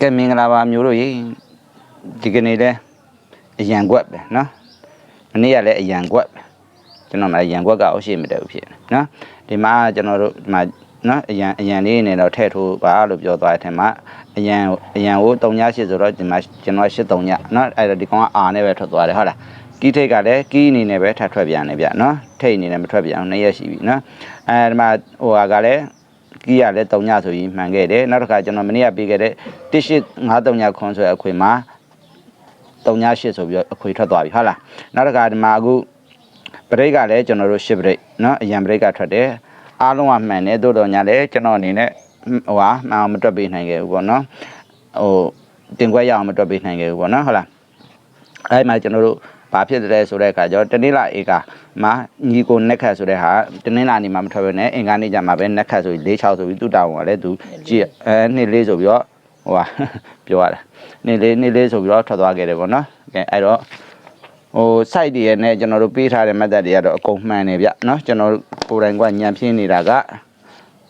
ကဲမင်္ဂလာပါမျိုးတို့ရေဒီကနေ့လဲအရန်ကွက်ပဲเนาะမနေ့ကလည်းအရန်ကွက်ပဲကျွန်တော်မှအရန်ကွက်ကအောက်ရှိမတက်ဘူးဖြစ်နေเนาะဒီမှာကျွန်တော်တို့ဒီမှာเนาะအရန်အရန်လေးနေတော့ထည့်ထိုးပါလို့ပြောသွားတဲ့အထက်မှာအရန်အရန်ကို3ည8ဆိုတော့ဒီမှာကျွန်တော်8 3ညเนาะအဲ့တော့ဒီကောင်ကအာနဲ့ပဲထွက်သွားတယ်ဟုတ်လားကီးထိတ်ကလည်းကီးအနေနဲ့ပဲထပ်ထွက်ပြန်နေဗျเนาะထိတ်အနေနဲ့မထွက်ပြန်အောင်2ရက်ရှိပြီเนาะအဲဒီမှာဟိုဟာကလည်း ကီးရလဲ3ညဆိုပြီးမှန်ခဲ့တယ်နောက်တစ်ခါကျွန်တော်မနေ့ကပေးခဲ့တဲ့1853ညခွန်ဆိုတဲ့အခွေမှာ3ည8ဆိုပြီးတော့အခွေထွက်သွားပြီဟုတ်လားနောက်တစ်ခါဒီမှာအခုပရိတ်ကလည်းကျွန်တော်တို့10ပရိတ်เนาะအရန်ပရိတ်ကထွက်တယ်အားလုံးကမှန်တယ်တို့တော့ညာလဲကျွန်တော်အနေနဲ့ဟိုဟာမှန်အောင်မတွက်ပေးနိုင်ခဲ့ဘူးပေါ့နော်ဟိုတင်ခွက်ရအောင်မတွက်ပေးနိုင်ခဲ့ဘူးပေါ့နော်ဟုတ်လားအဲ့မှာကျွန်တော်တို့ဘာဖြစ်တယ်ဆိုတဲ့အခါကျတော့တနေ့လာဧက မှာညီကိုနက်ခတ်ဆိုတဲ့ဟာတနေ့လာနေမှာမထွက်ဘဲနဲ့အင်္ဂါနေ့ကျမှပဲနက်ခတ်ဆိုပြီး၄6ဆိုပြီးသူ့တောင်းကလည်းသူကြည့်အဲနှစ်လေးဆိုပြီးတော့ဟိုဟာပြောရတာနှစ်လေးနှစ်လေးဆိုပြီးတော့ထွက်သွားခဲ့တယ်ပေါ့နော်ကဲအဲ့တော့ဟို site တွေရဲ့နဲ့ကျွန်တော်တို့ပေးထားတဲ့ method တွေကတော့အကုန်မှန်တယ်ဗျနော်ကျွန်တော်တို့ကိုယ်တိုင်ကညံပြင်းနေတာက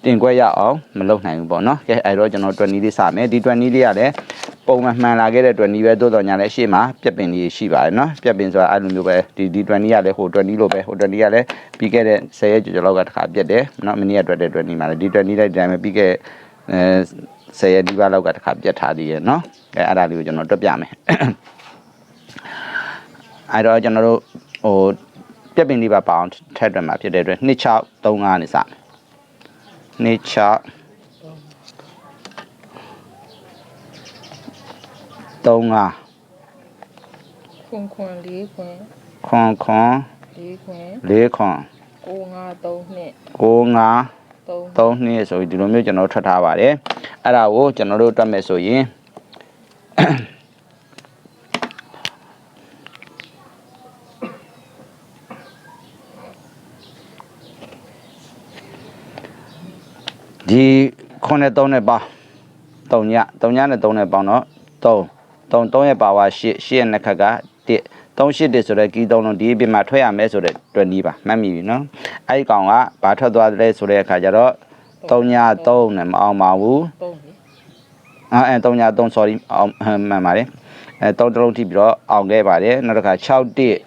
တင်ခွက်ရအောင်မလုပ်နိုင်ဘူးပေါ့နော်ကဲအဲ့တော့ကျွန်တော်20လေးစမယ်ဒီ20လေးကလည်းပုံမှန်မှန်လာခဲ့တဲ့20ပဲသို့တော်ညာလည်းရှေ့မှာပြက်ပင်လေးရှိပါတယ်နော်ပြက်ပင်ဆိုတာအဲ့လိုမျိုးပဲဒီဒီ20ကလည်းဟို20လို့ပဲဟို20ကလည်းပြီးခဲ့တဲ့10ရက်ကျော်ကျော်လောက်ကတစ်ခါပြက်တယ်နော်မနေ့ကတွေ့တဲ့20မှာလည်းဒီ20လိုက်တိုင်းပဲပြီးခဲ့အဲ10ရက်ဒီပါလောက်ကတစ်ခါပြက်ထားသေးရဲ့နော်အဲအဲ့ဒါလေးကိုကျွန်တော်တွက်ပြမယ်အဲ့တော့ကျွန်တော်တို့ဟိုပြက်ပင်လေးပါပေါအောင်ထက်တွက်မှာဖြစ်တဲ့အတွက်2635နေစမယ် 26 35ခွန်ခွန်လေးခွန်ခွန်ခွန်လေးခွန်4ခွန်9532နှစ်95 3 3နှစ်ဆိုပြီးဒီလိုမျိုးကျွန်တော်ထွက်ထားပါတယ်အဲ့ဒါကိုကျွန်တော်တို့တွက်မယ်ဆိုရင် ဒီခုနဲ့3နဲ့ပေါင်း3ည3ညနဲ့3နဲ့ပေါင်းတော့3 3 3ရဲ့ပါဝါ8 8ရဲ့နှစ်ခက်က1 38တက်ဆိုတော့ကီး3လုံးဒီအပြင်မှာထွက်ရမယ်ဆိုတော့တွက်နီးပါမှတ်မိပြီနော်အဲ့ဒီကောင်ကဘာထွက်သွားတယ်ဆိုတဲ့အခါကျတော့3ည3နဲ့မအောင်ပါဘူး3လေအဲအဲ3ည3 sorry အောင်ဟမ်မှန်ပါတယ်အဲ3တလုံးထိပြီးတော့အောင်ခဲ့ပါတယ်နောက်တစ်ခါ6တက်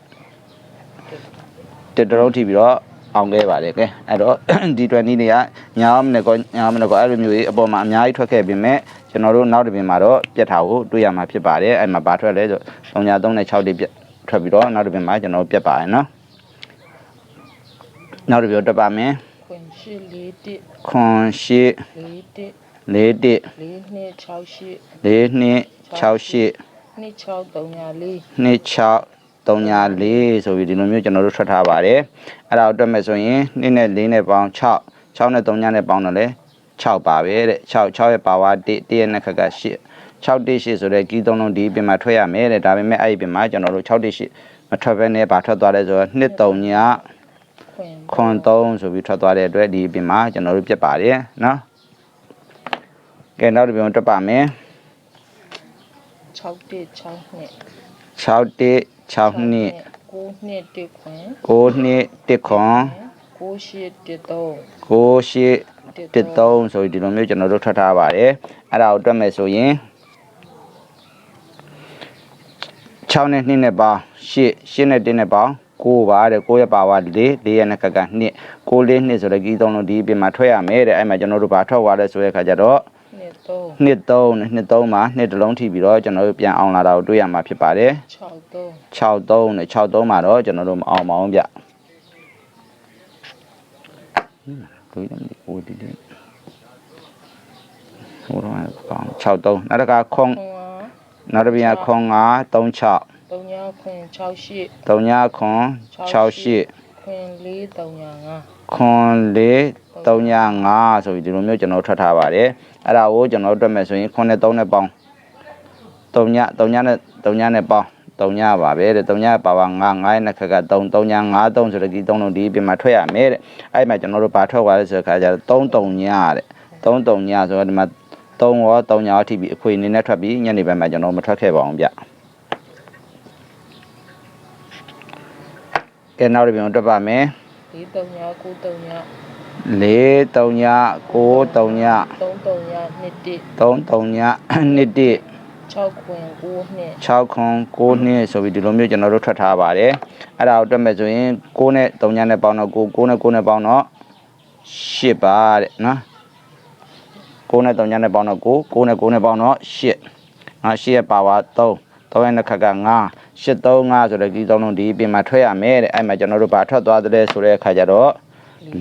တက်တလုံးထိပြီးတော့ အောင်ခဲ့ပါတယ်ကဲအဲ့တော့ဒီ20နေကညာမနဲ့ကောညာမနဲ့ကောအဲ့လိုမျိုးကြီးအပေါ်မှာအများကြီးထွက်ခဲ့ပြင်မဲ့ကျွန်တော်တို့နောက်တစ်ပြင်မှာတော့ပြက်ထားဖို့တွေ့ရမှာဖြစ်ပါတယ်အဲ့မှာဘာထွက်လဲဆို3ည3နဲ့6တက်ပြက်ထွက်ပြီးတော့နောက်တစ်ပြင်မှာကျွန်တော်တို့ပြက်ပါတယ်နော်နောက်တစ်ပြင်တက်ပါမယ်ခွန်ရှိလေးတစ်ခွန်ရှိလေးတစ်4တက်လေးနှစ်68 4နှစ်68နှစ်6304နှ စ်6 304ဆိုပြီးဒီလိုမျိုးကျွန်တော်တို့ထွက်ထားပါတယ်အဲ့ဒါကိုတွက်မယ်ဆိုရင်2နဲ့4နဲ့ပေါင်း6 6နဲ့3ညနဲ့ပေါင်းတော့လဲ6ပါပဲတဲ့6 6ရဲ့ပါဝါ1 1ရဲ့နှစ်ခက်က8 6 1 8ဆိုတဲ့ကီးသုံးလုံးဒီပြင်မှာထွက်ရမယ်တဲ့ဒါပေမဲ့အဲ့ဒီပြင်မှာကျွန်တော်တို့6 1 8မထွက်ဘဲနဲ့ဗာထွက်သွားလဲဆိုတော့2 3ညခွန်ခွန်3ဆိုပြီးထွက်သွားတဲ့အတွက်ဒီပြင်မှာကျွန်တော်တို့ပြတ်ပါတယ်နော်ကဲနောက်တစ်ပြင်တွက်ပါမယ်6တစ်6နှစ်6 1 6နှစ်9နှစ်တစ်ခွန်9နှစ်1ခွန်9ရှိတစ်3 9ရှိတစ်3ဆိုပြီးဒီလိုမျိုးကျွန်တော်တို့ထွက်ထားပါတယ်အဲ့ဒါကိုတွက်မယ်ဆိုရင်6နဲ့2နဲ့ပေါင်း8 8နဲ့1နဲ့ပေါင်း9ပါတဲ့9ရဲ့ပါဝါ4 4ရဲ့နဲ့ကက2 9 4 2ဆိုတဲ့ကြီးသုံးလုံးဒီပြင်မှာထွက်ရမယ်တဲ့အဲ့မှာကျွန်တော်တို့ဘာထွက်သွားလဲဆိုတဲ့အခါကျတော့ နှစ်3နှစ်3နဲ့နှစ်3မှာနှစ်တစ်လုံးထိပြီးတော့ကျွန်တော်တို့ပြန်အောင်လာတာကိုတွေ့ရမှာဖြစ်ပါတယ်6 63နဲ့63မှာတော့ကျွန်တော်တို့မအောင်ပါအောင်ဗျတွေ့တယ်ဒီကိုဒီဒီဟိုတော့ကောင်း63နောက်တစ်ခါခွန်3နောက်တစ်ပြန်ခွန်9 36 3ညခွန်68 3ညခွန်68 ခွန်4 3 5ခွန်4 3ည5ဆိုပြီးဒီလိုမျိုးကျွန်တော်ထွက်ထားပါတယ်အဲ့ဒါကိုကျွန်တော်တို့တွက်မယ်ဆိုရင်ခွန်နဲ့3နဲ့ပေါင်း3ည3ညနဲ့3ညနဲ့ပေါင်း3ညပါပဲတဲ့3ညပါပါ9 9ရဲ့နှစ်ခက်က3 3ည5 3ဆိုတဲ့ဒီ3လုံးဒီပြင်မှာထွက်ရမယ်တဲ့အဲ့မှာကျွန်တော်တို့ဘာထွက်သွားလဲဆိုတဲ့ခါကျတော့3 3ညတဲ့3 3ညဆိုတော့ဒီမှာ3ရော3ညရောထိပြီးအခွေအနေနဲ့ထွက်ပြီးညနေဘက်မှာကျွန်တော်မထွက်ခဲ့ပါအောင်ဗျ ကဲနောက်တစ်ပြန်တွက်ပါမယ်4 3 9 9 3ည4 3ည9 3ည3ညနှစ်တစ်3 3ည2 1 6ခွင်9နှစ်6ခွန်9နှစ်ဆိုပြီးဒီလိုမျိုးကျွန်တော်တို့ထွက်ထားပါတယ်အဲ့ဒါကိုတွက်မဲ့ဆိုရင်6နဲ့3ညနဲ့ပေါင်းတော့9 9နဲ့9နဲ့ပေါင်းတော့10ပါတဲ့နော်9နဲ့3ညနဲ့ပေါင်းတော့9 9နဲ့9နဲ့ပေါင်းတော့10နော်10ရဲ့ပါဝါ3 3ရဲ့နှစ်ခက်က9 8 3 5ဆိုတဲ့ဒီသုံးလုံးဒီပြင်မှာထွက်ရမယ်တဲ့အဲ့မှာကျွန်တော်တို့ဘာထွက်သွားတဲ့ဆိုတဲ့အခါကျတော့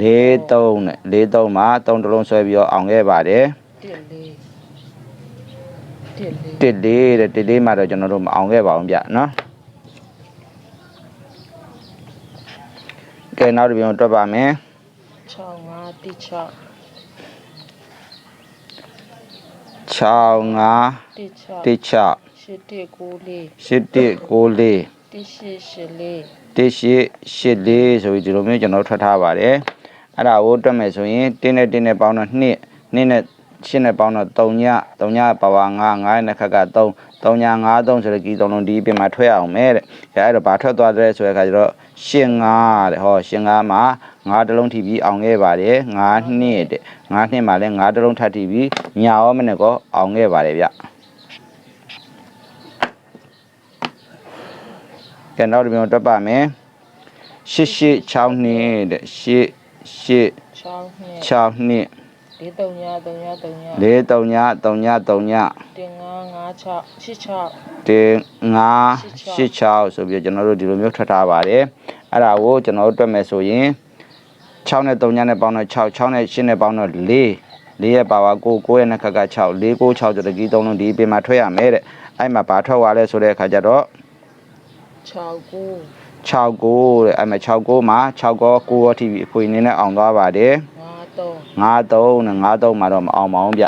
4 3နဲ့4 3မှာ3တလုံးဆွဲပြီးတော့အောင်ခဲ့ပါတယ်တစ်လေးတစ်လေးတစ်လေးတဲ့တစ်လေးမှာတော့ကျွန်တော်တို့မအောင်ခဲ့ပါဘူးဗျနော်ကဲနောက်တစ်ပြန်တွက်ပါမယ်6 5တစ်6 6 5တစ်6 1 6ရှစ်တစ်9လေး8 1 9 4တစ်ရှစ်ရှစ်လေးတစ်ရှိရှစ်လေးဆိုပြီးဒီလိုမျိုးကျွန်တော်ထွက်ထားပါတယ်အဲ့ဒါကိုတွက်မယ်ဆိုရင်တင်းနဲ့တင်းနဲ့ပေါင်းတော့2နှစ်နဲ့ ရှင်းနဲ့ပေါင်းတော့3ည3ညပါဝါ9 9ရဲ့နှစ်ခက်က3 3ည5 3ဆိုတဲ့ကြီးသုံးလုံးဒီပြင်မှာထွက်အောင်မယ်တဲ့အဲ့တော့ဘာထွက်သွားတဲ့ဆိုတဲ့အခါကျတော့ရှင်း9တဲ့ဟောရှင်း9မှာ9တလုံးထိပြီးအောင်ခဲ့ပါတယ်9နှစ်တဲ့9နှစ်မှာလည်း9တလုံးထပ်ထိပြီးညာရောမနဲ့ကောအောင်ခဲ့ပါတယ်ဗျကဲနောက်တစ်ပြန်တွက်ပါမယ်ရှစ်ရှစ်6နှစ်တဲ့ရှစ်ရှစ်6နှ စ်6နှစ်4 3ည3ည3ည4 3ည3ည3ညတင်9 5 6 8 6တင်5 86ဆိုပြီးတော့ကျွန်တော်တို့ဒီလိုမျိုးထွက်ထားပါတယ်အဲ့ဒါကိုကျွန်တော်တို့တွက်မယ်ဆိုရင်6နဲ့3ညနဲ့ပေါင်းတော့6 6နဲ့8နဲ့ပေါင်းတော့4 4ရဲ့ပါဝါ9 9ရဲ့နှစ်ခက်က6 4 9 6ဆိုတဲ့ဒီသုံးလုံးဒီပြင်မှာထွက်ရမယ်တဲ့အဲ့မှာဘာထွက်သွားလဲဆိုတဲ့အခါကျတော့6 9 6 9တဲ့အဲ့မှာ6 9မှာ6ကော9ရောထိပြီးအခွေအနေနဲ့အောင်သွားပါတယ်5 3 53နဲ့53မှာတော့မအောင်ပါဘူးဗျ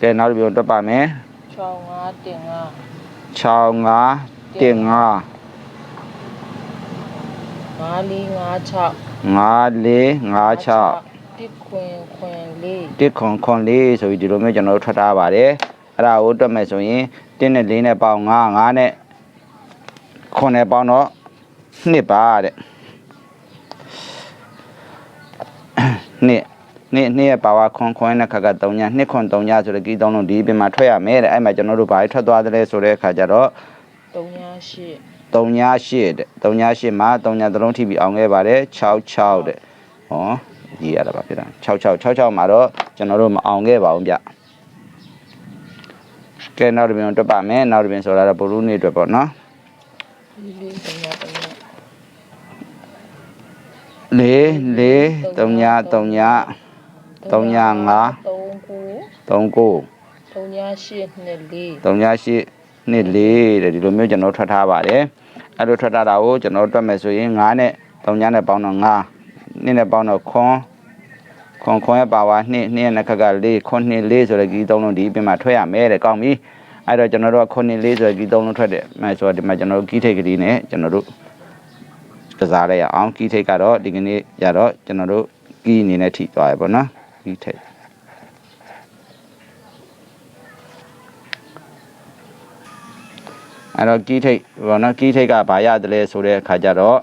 ကဲနောက်တစ်ပြုံတွက်ပါမယ်6 5တင်5 6 5တင်5 5 4 5 6 5 4 5 6တစ်ခွင်ခွင်လေးတစ်ခွန်ခွန်လေးဆိုပြီးဒီလိုမျိုးကျွန်တော်တို့ထွက်ထားပါတယ်အဲ့ဒါကိုတွက်မယ်ဆိုရင်1နဲ့4နဲ့ပေါင်း5 5နဲ့ခွန်နဲ့ပေါင်းတော့2ပါတဲ့ နှစ်နှစ်နှစ်ရဲ့ပါဝါခွန်ခွန်နဲ့ခက်က3ည2ခွန်3ညဆိုတဲ့ကြီးသုံးလုံးဒီပြင်မှာထွက်ရမယ်တဲ့အဲ့မှာကျွန်တော်တို့ဘာထွက်သွားတယ်ဆိုတဲ့အခါကျတော့3ည8 3ည8တဲ့3ည8မှာ3ညသလုံးထိပြီးအောင်ခဲ့ပါတယ်66တဲ့ဟောရေးရတာပါဖြစ်တာ66 66မှာတော့ကျွန်တော်တို့မအောင်ခဲ့ပါဘူးဗျကဲနောက်တစ်ပြန်တွက်ပါမယ်နောက်တစ်ပြန်ဆိုတာတော့ဘလူးနေအတွက်ပေါ့နော် 4 4 3ည3ည3ည5 3 9 3 9 3ည8နှစ်လေး3ည8နှစ်4တဲ့ဒီလိုမျိုးကျွန်တော်ထွက်ထားပါတယ်အဲ့လိုထွက်ထားတာကိုကျွန်တော်တွက်မယ်ဆိုရင်9နဲ့3ညနဲ့ပေါင်းတော့9နှစ်နဲ့ပေါင်းတော့ခွန်ခွန်ခွန်ရဲ့ပါဝါနှစ်နှစ်ရဲ့နှစ်ခက်က4ခွန်နှစ်4ဆိုတဲ့ကြီးသုံးလုံးဒီပြင်မှာထွက်ရမယ်တဲ့ကောင်းပြီအဲ့တော့ကျွန်တော်တို့ကခွန်နှစ်4ဆိုတဲ့ကြီးသုံးလုံးထွက်တယ်အဲဆိုတော့ဒီမှာကျွန်တော်တို့ကီးထိတ်ကလေးနဲ့ကျွန်တော်တို့ ကစားလိုက်ရအောင်ကီးထိတ်ကတော့ဒီကနေ့ရတော့ကျွန်တော်တို့ကီးအနေနဲ့ထိသွားရပါတော့ကီးထိတ်အဲ့တော့ကီးထိတ်ဘောနော်ကီးထိတ်ကဘာရတယ်လဲဆိုတဲ့အခါကျတော့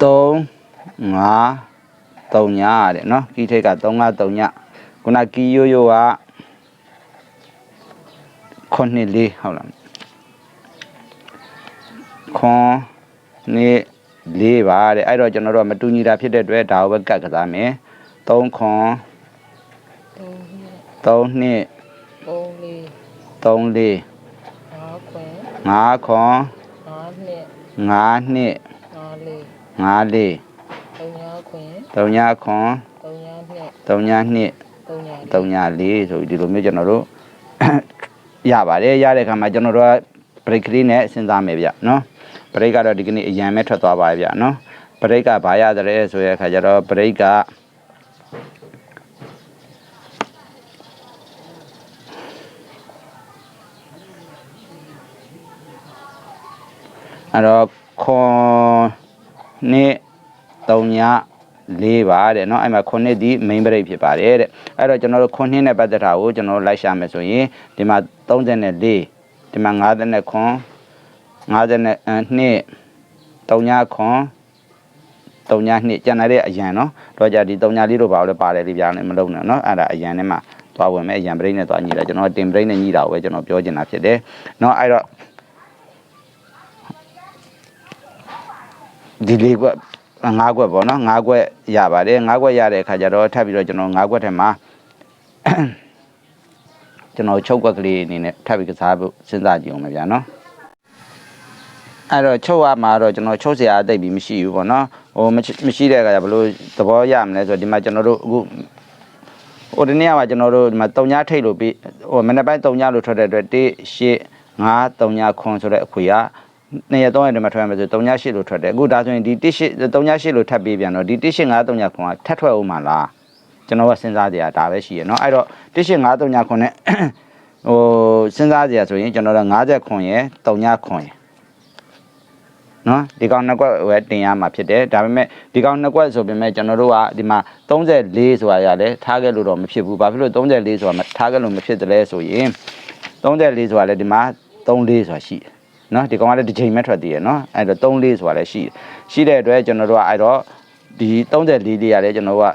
3 5 3ညတဲ့နော်ကီးထိတ်က3 5 3ညခုနကီးရိုးရိုးက ခွန်နှစ်လေးဟုတ်လားခွန်နှစ်လေးပါတဲ့အဲ့တော့ကျွန်တော်တို့ကမတူညီတာဖြစ်တဲ့အတွက်ဒါကိုပဲကတ်ကစားမယ်3ခွန်3 3နှစ်3လေး3လေး5ခွင်5ခွန်5နှစ်5နှစ်5လေး5လေး3ညခွင်3ညခွန်3ညနှစ်3ညနှစ်3ည3ညလေးဆိုပြီးဒီလိုမျိုးကျွန်တော်တို့ ရပါတယ်ရတဲ့အခါမှာကျွန်တော်တို့က break ကလေးနဲ့စဉ်းစားမယ်ဗျနော် break ကတော့ဒီကနေ့အရန်ပဲထွက်သွားပါဗျနော် break ကဘာရတယ်ဆိုတဲ့အခါကျတော့ break ကအဲ့တော့ခွန်နှစ်3ည 4ပါတဲ့เนาะအဲ့မှာ9ဒီ main break ဖြစ်ပါတယ်တဲ့အဲ့တော့ကျွန်တော်တို့9နဲ့ပတ်သက်တာကိုကျွန်တော်တို့လိုက်ရှာမယ်ဆိုရင်ဒီမှာ34ဒီမှာ59 52 3ညခွန်3ညနှစ်ကျန်တဲ့အရန်เนาะတော့ကြဒီ3ညလေးတို့ဘာလို့လဲပါတယ်လေးပြားနေမလုံးနဲ့เนาะအဲ့ဒါအရန်နဲ့မှသွားဝင်မယ်အရန် break နဲ့သွားညီတာကျွန်တော်တင် break နဲ့ညီတာကိုပဲကျွန်တော်ပြောချင်တာဖြစ်တယ်เนาะအဲ့တော့ဒီလေးကွ ၅ခွက်ပေါ့နော်၅ခွက်ရပါတယ်၅ခွက်ရတဲ့အခါကျတော့ထပ်ပြီးတော့ကျွန်တော်၅ခွက်ထဲမှာကျွန်တော်ချုပ်ွက်ကလေးအနေနဲ့ထပ်ပြီးကစားဖို့စဉ်းစားကြည့်အောင်မယ်ဗျာနော်အဲ့တော့ချုပ်ရမှာတော့ကျွန်တော်ချုပ်စရာတိတ်ပြီးမရှိဘူးပေါ့နော်ဟိုမရှိတဲ့အခါကျဘလို့သဘောရမလဲဆိုတော့ဒီမှာကျွန်တော်တို့အခုဟိုဒီနေ့ကကျွန်တော်တို့ဒီမှာတုံညာထိတ်လို့ပြီးဟိုမနေ့ပိုင်းတုံညာလို့ထွက်တဲ့အတွက်1 8 9 3 9ခွန်ဆိုတဲ့အခွေက နေ့ရက်3ရက်တည်းမှာထွက်ရမယ်ဆိုတုံညာ8လို့ထွက်တယ်အခုဒါဆိုရင်ဒီ1 8တုံညာ8လို့ထပ်ပြီးပြန်တော့ဒီ1 8 5တုံညာခွန်ကထပ်ထွက်အောင်မလားကျွန်တော်ကစဉ်းစားကြရဒါပဲရှိရเนาะအဲ့တော့1 8 5တုံညာခွန်နဲ့ ဟိုစဉ်းစားကြရဆိုရင်ကျွန်တော်တို့50ခွန်ရယ်တုံညာခွန်ရယ်နော်ဒီကောင်နှစ်ကွက်ဝယ်တင်ရမှာဖြစ်တယ်ဒါပေမဲ့ဒီကောင်နှစ်ကွက်ဆိုပေမဲ့ကျွန်တော်တို့ကဒီမှာ34ဆိုတာရတယ်ထားခဲ့လို့တော့မဖြစ်ဘူးဘာဖြစ်လို့34ဆိုတာထားခဲ့လို့မဖြစ်တယ်လဲဆိုရင်34ဆိုတာလည်းဒီမှာ34ဆိုတာရှိတယ် နော်ဒီကောင်ကလည်းတစ်ချိန်မဲ့ထွက်သေးရနော်အဲ့တော့34ဆိုတာလည်းရှိတယ်ရှိတဲ့အတွက်ကျွန်တော်တို့ကအဲ့တော့ဒီ34လေးလေးရတယ်ကျွန်တော်တို့က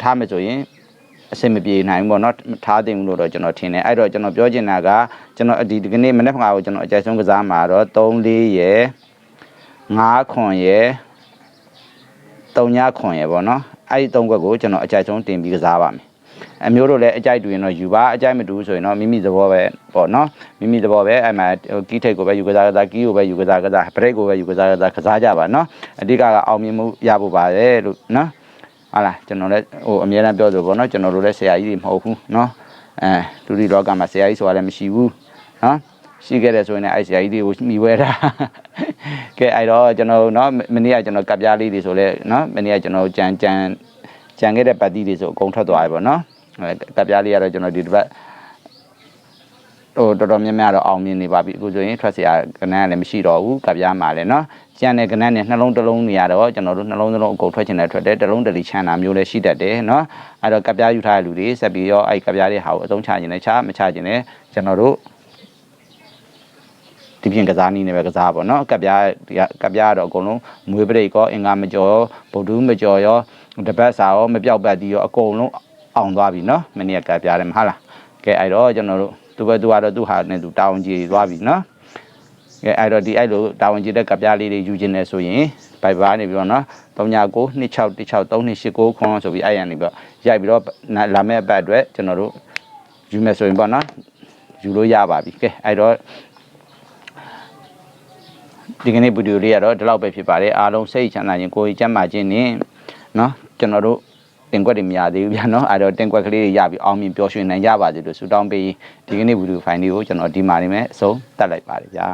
ထားမယ်ဆိုရင်အဆင်မပြေနိုင်ဘူးပေါ့နော်ထားသိဘူးလို့တော့ကျွန်တော်ထင်တယ်အဲ့တော့ကျွန်တော်ပြောချင်တာကကျွန်တော်ဒီဒီကနေ့မနေ့ကကိုကျွန်တော်အကြိုက်ဆုံးကစားမှာတော့3 4ရယ်9ခွန်ရယ်3ညခွန်ရယ်ပေါ့နော်အဲ့ဒီ3ခွက်ကိုကျွန်တော်အကြိုက်ဆုံးတင်ပြီးကစားပါမယ် အမျိုးတို့လည်းအကြိုက်တူရင်တော့ယူပါအကြိုက်မတူဆိုရင်တော့မိမိသဘောပဲပေါ့နော်မိမိသဘောပဲအဲ့မှာကီးထိတ်ကိုပဲယူကစားကစားကီးကိုပဲယူကစားကစားဘရိတ်ကိုပဲယူကစားကစားကစားကြပါနော်အဓိကကအောင်မြင်မှုရဖို့ပါတယ်လို့နော်ဟာလားကျွန်တော်လည်းဟိုအများအားပြောဆိုပေါ့နော်ကျွန်တော်တို့လည်းဆရာကြီးတွေမဟုတ်ဘူးနော်အဲလူဒီလောကမှာဆရာကြီးဆိုတာလည်းမရှိဘူးနော်ရှိခဲ့တယ်ဆိုရင်လည်းအဲ့ဆရာကြီးတွေကိုမိဝဲတာကဲအဲ့တော့ကျွန်တော်နော်မနေ့ကကျွန်တော်ကပ်ပြားလေးတွေဆိုလဲနော်မနေ့ကကျွန်တော်ကြံကြံကြံခဲ့တဲ့ပတ်တီးတွေဆိုအကုန်ထွက်သွားပြီပေါ့နော် အဲကပ်ပြားလေးကတော့ကျွန်တော်ဒီတစ်ပတ်ဟိုတော်တော်များများတော့အောင်မြင်နေပါပြီအခုဆိုရင်ထွက်เสียကနန်းကလည်းမရှိတော့ဘူးကပ်ပြားမှာလည်းနော်ကျန်တဲ့ကနန်းနဲ့နှလုံးတစ်လုံးနေရတော့ကျွန်တော်တို့နှလုံးတစ်လုံးအကုန်ထွက်ချင်တယ်ထွက်တယ်တစ်လုံးတလီချမ်းတာမျိုးလည်းရှိတတ်တယ်နော်အဲ့တော့ကပ်ပြားယူထားတဲ့လူတွေဆက်ပြီးတော့အဲ့ကပ်ပြားတွေဟာကိုအသုံးချခြင်းနဲ့ချမချခြင်းနဲ့ကျွန်တော်တို့ ဒီပြင်ကစားနည်းနဲ့ပဲကစားပါတော့ကပ်ပြားကပ်ပြားကတော့အကုန်လုံးမွေးပရိတ်ကောအင်္ဂါမကျော်ဗုဒ္ဓမကျော်ရောတပတ်စာရောမပြောက်ပတ်တီးရောအကုန်လုံး အောင်သွားပြီเนาะမနေ့ကကပ်ပြားတယ်မဟုတ်လားကဲအဲ့တော့ကျွန်တော်တို့သူပဲသူကတော့သူဟာနဲ့သူတာဝန်ကြီးသွားပြီเนาะကဲအဲ့တော့ဒီအဲ့လိုတာဝန်ကြီးတဲ့ကပ်ပြားလေးတွေယူခြင်းနဲ့ဆိုရင်ဘိုက်ဘာနေပြီးတော့เนาะ39 26 16 3289ခွန်ဆိုပြီးအဲ့ရနေပြီးတော့ရိုက်ပြီးတော့လာမယ့်အပတ်အတွက်ကျွန်တော်တို့ယူမယ်ဆိုရင်ပေါ့เนาะယူလို့ရပါပြီကဲအဲ့တော့ ဒီကနေ့ဗီဒီယိုလေးကတော့ဒီလောက်ပဲဖြစ်ပါတယ်အားလုံးစိတ်ချမ်းသာခြင်းကိုယ်ကျန်းမာခြင်းနဲ့เนาะကျွန်တော်တို့ တင်ကွက်တွေမရသေးဘူးဗျာနော်အဲ့တော့တင်ကွက်ကလေးတွေရပြီးအောင်မြင်ပျော်ရွှင်နိုင်ကြပါစေလို့ဆုတောင်းပေးဒီကနေ့ဗီဒီယိုဖိုင်လေးကိုကျွန်တော်ဒီမှာနေမယ်အဆုံးတက်လိုက်ပါတယ်ဗျာ